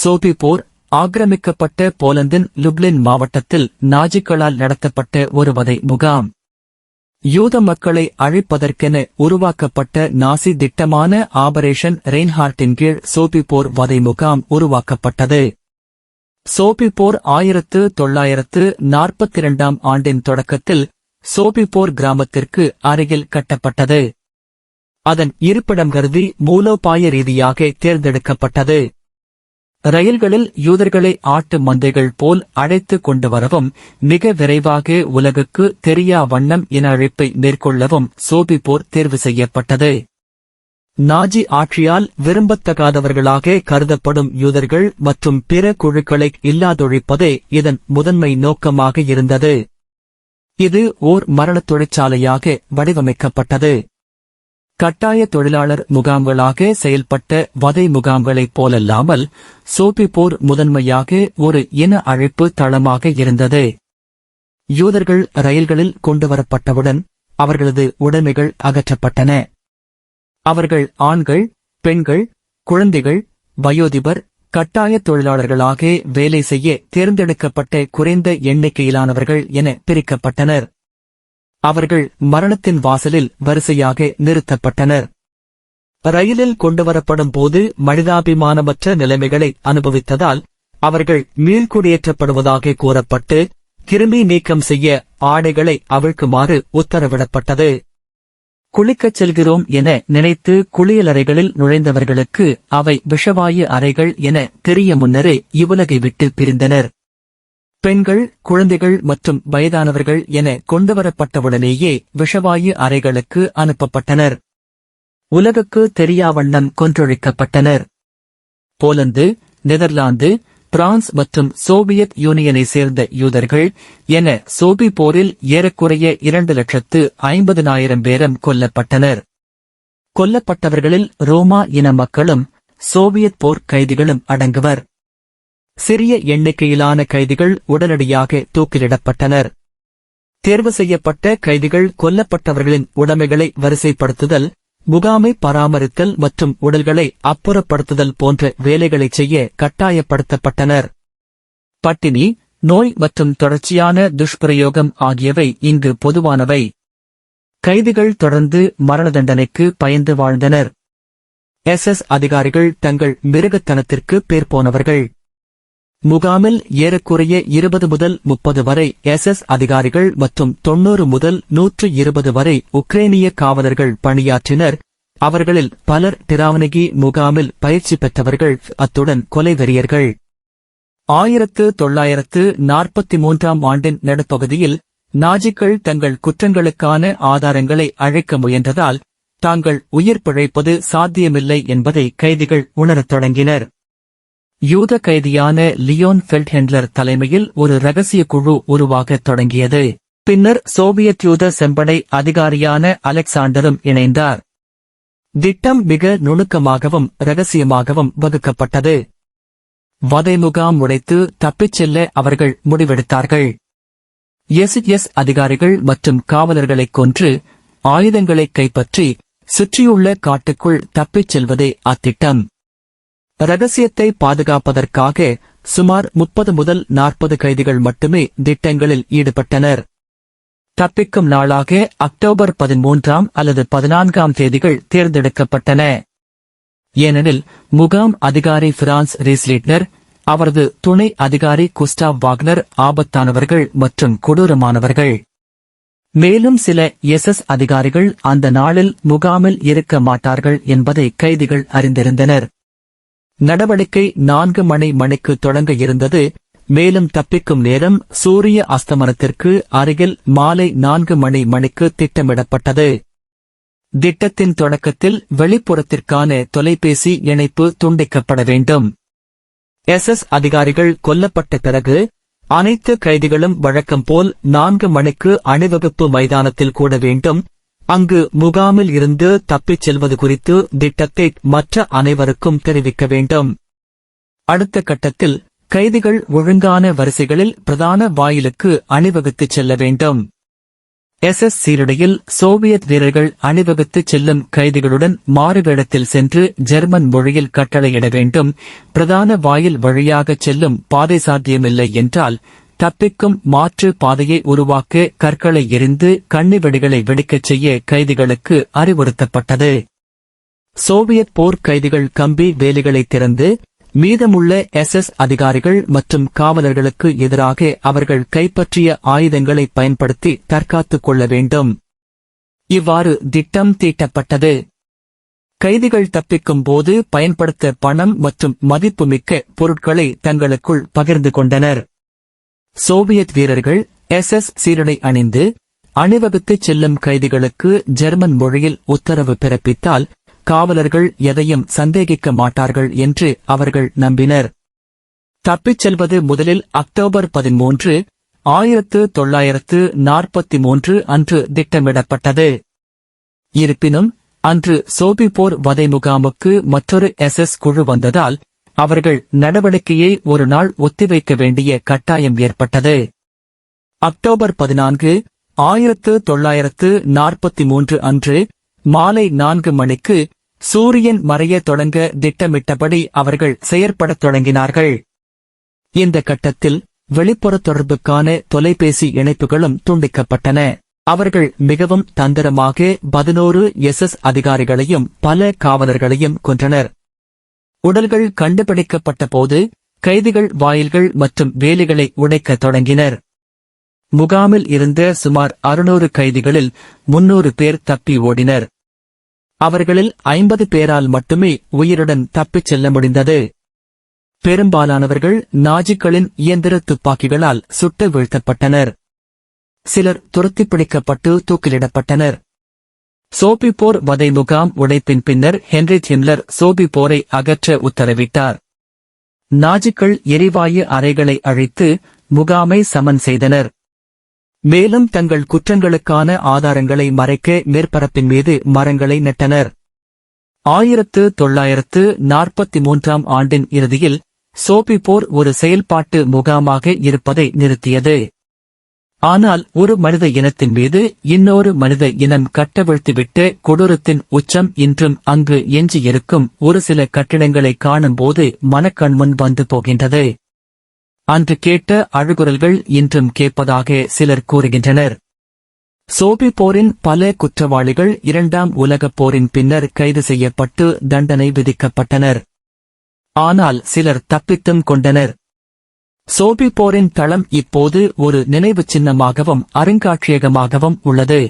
சோபிபோர் ஆக்கிரமிக்கப்பட்ட போலந்தின் லுப்லின் மாவட்டத்தில் நாஜிக்களால் நடத்தப்பட்ட ஒரு வதை முகாம். யூத மக்களை அழிப்பதற்கென உருவாக்கப்பட்ட நாசி திட்டமான ஆபரேஷன் ரெயின்ஹார்ட்டின் கீழ் சோபிபோர் வதை முகாம் உருவாக்கப்பட்டது. சோபிபோர் ஆயிரத்து தொள்ளாயிரத்து நாற்பத்தி இரண்டாம் ஆண்டின் தொடக்கத்தில் சோபிபோர் கிராமத்திற்கு அருகில் கட்டப்பட்டது. அதன் இருப்பிடம் கருதி மூலோபாய ரீதியாக தேர்ந்தெடுக்கப்பட்டது. ரயில்களில் யூதர்களை ஆட்டு மந்தைகள் போல் அழைத்து கொண்டு வரவும் மிக விரைவாக உலகுக்கு தெரியா வண்ணம் என அழைப்பை மேற்கொள்ளவும் சோபி போர் தேர்வு செய்யப்பட்டது. நாஜி ஆட்சியால் விரும்பத்தகாதவர்களாக கருதப்படும் யூதர்கள் மற்றும் பிற குழுக்களை இல்லாதொழிப்பதே இதன் முதன்மை நோக்கமாக இருந்தது. இது ஓர் மரணத் தொழிற்சாலையாக வடிவமைக்கப்பட்டது. கட்டாய தொழிலாளர் முகாம்களாக செயல்பட்ட வதை முகாம்களைப் போலல்லாமல் சோபிபோர் முதன்மையாக ஒரு இன அழைப்பு தளமாக இருந்தது. யூதர்கள் ரயில்களில் கொண்டுவரப்பட்டவுடன் அவர்களது உடைமைகள் அகற்றப்பட்டன. அவர்கள் ஆண்கள் பெண்கள் குழந்தைகள் வயோதிபர் கட்டாய தொழிலாளர்களாக வேலை செய்ய தேர்ந்தெடுக்கப்பட்ட குறைந்த எண்ணிக்கையிலானவர்கள் என பிரிக்கப்பட்டனர். அவர்கள் மரணத்தின் வாசலில் வரிசையாக நிறுத்தப்பட்டனர். ரயிலில் கொண்டுவரப்படும் போது மனிதாபிமானமற்ற நிலைமைகளை அனுபவித்ததால் அவர்கள் மீள்குடியேற்றப்படுவதாக கூறப்பட்டு கிருமி நீக்கம் செய்ய ஆடைகளை அவிழ்க்குமாறு உத்தரவிடப்பட்டது. குளிக்கச் செல்கிறோம் என நினைத்து குளியலறைகளில் நுழைந்தவர்களுக்கு அவை விஷவாயு அறைகள் என தெரிய முன்னரே இவ்வுலகை விட்டு பிரிந்தனர். பெண்கள் குழந்தைகள் மற்றும் வயதானவர்கள் என கொண்டுவரப்பட்டவுடனேயே விஷவாயு அறைகளுக்கு அனுப்பப்பட்டனர். உலகுக்கு தெரியாவண்ணம் கொன்றொழிக்கப்பட்டனர். போலந்து நெதர்லாந்து பிரான்ஸ் மற்றும் சோவியத் யூனியனை சேர்ந்த யூதர்கள் என சோபி போரில் ஏறக்குறைய இரண்டு லட்சத்து ஐம்பதனாயிரம் பேரம் கொல்லப்பட்டனர். கொல்லப்பட்டவர்களில் ரோமா இன மக்களும் சோவியத் போர் கைதிகளும் அடங்குவர். சிறிய எண்ணிக்கையிலான கைதிகள் உடனடியாக தூக்கிலிடப்பட்டனர். தேர்வு செய்யப்பட்ட கைதிகள் கொல்லப்பட்டவர்களின் உடைமைகளை வரிசைப்படுத்துதல் முகாமை பராமரித்தல் மற்றும் உடல்களை அப்புறப்படுத்துதல் போன்ற வேலைகளைச் செய்ய கட்டாயப்படுத்தப்பட்டனர். பட்டினி நோய் மற்றும் தொடர்ச்சியான துஷ்பிரயோகம் ஆகியவை இங்கு பொதுவானவை. கைதிகள் தொடர்ந்து மரண தண்டனைக்கு பயந்து வாழ்ந்தனர். எஸ்எஸ் அதிகாரிகள் தங்கள் மிருகத்தனத்திற்கு பேர் போனவர்கள். முகாமில் ஏறக்குறைய இருபது முதல் முப்பது வரை எஸ் எஸ் அதிகாரிகள் மற்றும் தொன்னூறு முதல் நூற்று இருபது வரை உக்ரேனிய காவலர்கள் பணியாற்றினர். அவர்களில் பலர் டிராவனகி முகாமில் பயிற்சி பெற்றவர்கள். அத்துடன் கொலைவெறியர்கள் ஆயிரத்து தொள்ளாயிரத்து நாற்பத்தி மூன்றாம் ஆண்டின் நடுப்பகுதியில் நாஜிக்கள் தங்கள் குற்றங்களுக்கான ஆதாரங்களை அழைக்க முயன்றதால் தாங்கள் உயிர் பிழைப்பது சாத்தியமில்லை என்பதை கைதிகள் உணரத் தொடங்கினர். யூத கைதியான லியோன் ஃபெல்ட்ஹெண்ட்லர் தலைமையில் ஒரு ரகசிய குழு உருவாகத் தொடங்கியது. பின்னர் சோவியத் யூத செம்படை அதிகாரியான அலெக்சாண்டரும் இணைந்தார். திட்டம் மிக நுணுக்கமாகவும் ரகசியமாகவும் வகுக்கப்பட்டது. வதை முகாம் உடைத்து தப்பிச் செல்ல அவர்கள் முடிவெடுத்தார்கள். எஸ் எஸ் அதிகாரிகள் மற்றும் காவலர்களைக் கொன்று ஆயுதங்களை கைப்பற்றி சுற்றியுள்ள காட்டுக்குள் தப்பிச் செல்வதே அத்திட்டம். ரகசியத்தை பாதுகாப்பதற்காக சுமார் முப்பது முதல் நாற்பது கைதிகள் மட்டுமே திட்டங்களில் ஈடுபட்டனர். தப்பிக்கும் நாளாக அக்டோபர் பதிமூன்றாம் அல்லது பதினான்காம் தேதிகள் தேர்ந்தெடுக்கப்பட்டன. ஏனெனில் முகாம் அதிகாரி பிரான்ஸ் ரீஸ்லீட்னர் அவரது துணை அதிகாரி குஸ்டாவ் வாக்னர் ஆபத்தானவர்கள் மற்றும் கொடூரமானவர்கள். மேலும் சில எஸ்எஸ் அதிகாரிகள் அந்த நாளில் முகாமில் இருக்க மாட்டார்கள் என்பதை கைதிகள் அறிந்திருந்தனர். நடவடிக்கை நான்கு மணி மணிக்கு தொடங்க இருந்தது. மேலும் தப்பிக்கும் நேரம் சூரிய அஸ்தமனத்திற்கு அருகில் மாலை நான்கு மணி மணிக்கு திட்டமிடப்பட்டது. திட்டத்தின் தொடக்கத்தில் வெளிப்புறத்திற்கான தொலைபேசி இணைப்பு துண்டிக்கப்பட வேண்டும். எஸ்எஸ் அதிகாரிகள் கொல்லப்பட்ட பிறகு அனைத்து கைதிகளும் வழக்கம் போல் நான்கு மணிக்கு அணிவகுப்பு மைதானத்தில் கூட வேண்டும். அங்கு முகாமில் இருந்து தப்பிச் செல்வது குறித்து திட்டத்தை மற்ற அனைவருக்கும் தெரிவிக்க வேண்டும். அடுத்த கட்டத்தில் கைதிகள் ஒழுங்கான வரிசைகளில் பிரதான வாயிலுக்கு அணிவகுத்துச் செல்ல வேண்டும். எஸ் எஸ் சீருடையில் சோவியத் வீரர்கள் அணிவகுத்துச் செல்லும் கைதிகளுடன் மாறுவேடத்தில் சென்று ஜெர்மன் மொழியில் கட்டளையிட வேண்டும். பிரதான வாயில் வழியாகச் செல்லும் பாதை சாத்தியமில்லை என்றால் தப்பிக்கும் மாற்று பாதையை உருவாக்க கற்களை எரிந்து கண்ணிவெடிகளை வெடிக்கச் செய்ய கைதிகளுக்கு அறிவுறுத்தப்பட்டது. சோவியத் போர் கைதிகள் கம்பி வேலிகளை திறந்து மீதமுள்ள எஸ்எஸ் அதிகாரிகள் மற்றும் காவலர்களுக்கு எதிராக அவர்கள் கைப்பற்றிய ஆயுதங்களை பயன்படுத்தி தற்காத்துக் கொள்ள வேண்டும். இவ்வாறு திட்டம் தீட்டப்பட்டது. கைதிகள் தப்பிக்கும் போது பயன்படுத்த பணம் மற்றும் மதிப்புமிக்க பொருட்களை தங்களுக்குள் பகிர்ந்து கொண்டனர். சோவியத் வீரர்கள் எஸ் எஸ் சீருடை அணிந்து அணிவகுத்துச் செல்லும் கைதிகளுக்கு ஜெர்மன் மொழியில் உத்தரவு பிறப்பித்தால் காவலர்கள் எதையும் சந்தேகிக்க மாட்டார்கள் என்று அவர்கள் நம்பினர். தப்பிச் செல்வது முதலில் அக்டோபர் பதிமூன்று ஆயிரத்து தொள்ளாயிரத்து நாற்பத்தி மூன்று அன்று திட்டமிடப்பட்டது. இருப்பினும் அன்று சோபிபோர் வதை முகாமுக்கு மற்றொரு எஸ் குழு வந்ததால் அவர்கள் நடவடிக்கையை ஒரு நாள் ஒத்திவைக்க வேண்டிய கட்டாயம் ஏற்பட்டது. அக்டோபர் பதினான்கு ஆயிரத்து தொள்ளாயிரத்து நாற்பத்தி மூன்று அன்று மாலை நான்கு மணிக்கு சூரியன் மறைய தொடங்க திட்டமிட்டபடி அவர்கள் செயற்படத் தொடங்கினார்கள். இந்த கட்டத்தில் வெளிப்புற தொடர்புக்கான தொலைபேசி இணைப்புகளும் துண்டிக்கப்பட்டன. அவர்கள் மிகவும் தந்திரமாக பதினோரு எஸ்எஸ் அதிகாரிகளையும் பல காவலர்களையும் கொன்றனர். உடல்கள் கண்டுபிடிக்கப்பட்ட போது கைதிகள் வாயில்கள் மற்றும் வேலிகளை உடைக்க தொடங்கினர். முகாமில் இருந்த சுமார் அறுநூறு கைதிகளில் முன்னூறு பேர் தப்பி ஓடினர். அவர்களில் ஐம்பது பேரால் மட்டுமே உயிருடன் தப்பிச் செல்ல முடிந்தது. பெரும்பாலானவர்கள் நாஜிக்களின் இயந்திர துப்பாக்கிகளால் சுட்டு வீழ்த்தப்பட்டனர். சிலர் துரத்திப் பிடிக்கப்பட்டு தூக்கிலிடப்பட்டனர். சோபிப்போர் வதை முகாம் உடைப்பின் பின்னர் ஹென்ரி ஹிம்லர் சோபிப்போரை அகற்ற உத்தரவிட்டார். நாஜிக்கள் எரிவாயு அறைகளை அழைத்து முகாமை சமன் செய்தனர். மேலும் தங்கள் குற்றங்களுக்கான ஆதாரங்களை மறைக்க மேற்பரப்பின் மீது மரங்களை நட்டனர். ஆயிரத்து தொள்ளாயிரத்து நாற்பத்தி மூன்றாம் ஆண்டின் இறுதியில் சோபிப்போர் ஒரு செயல்பாட்டு முகாமாக இருப்பதை நிறுத்தியது. ஆனால் ஒரு மனித இனத்தின் மீது இன்னொரு மனித இனம் கட்டவிழ்த்துவிட்டு கொடூரத்தின் உச்சம் இன்றும் அங்கு எஞ்சியிருக்கும் ஒரு சில கட்டிடங்களை காணும்போது மனக்கண்முன் வந்து போகின்றது. அன்று கேட்ட அழுகுரல்கள் இன்றும் கேட்பதாக சிலர் கூறுகின்றனர். சோபி போரின் பல குற்றவாளிகள் இரண்டாம் உலகப் போரின் பின்னர் கைது செய்யப்பட்டு தண்டனை விதிக்கப்பட்டனர். ஆனால் சிலர் தப்பித்தும் கொண்டனர். சோபி போரின் தளம் இப்போது ஒரு நினைவு சின்னமாகவும் அருங்காட்சியகமாகவும் உள்ளது.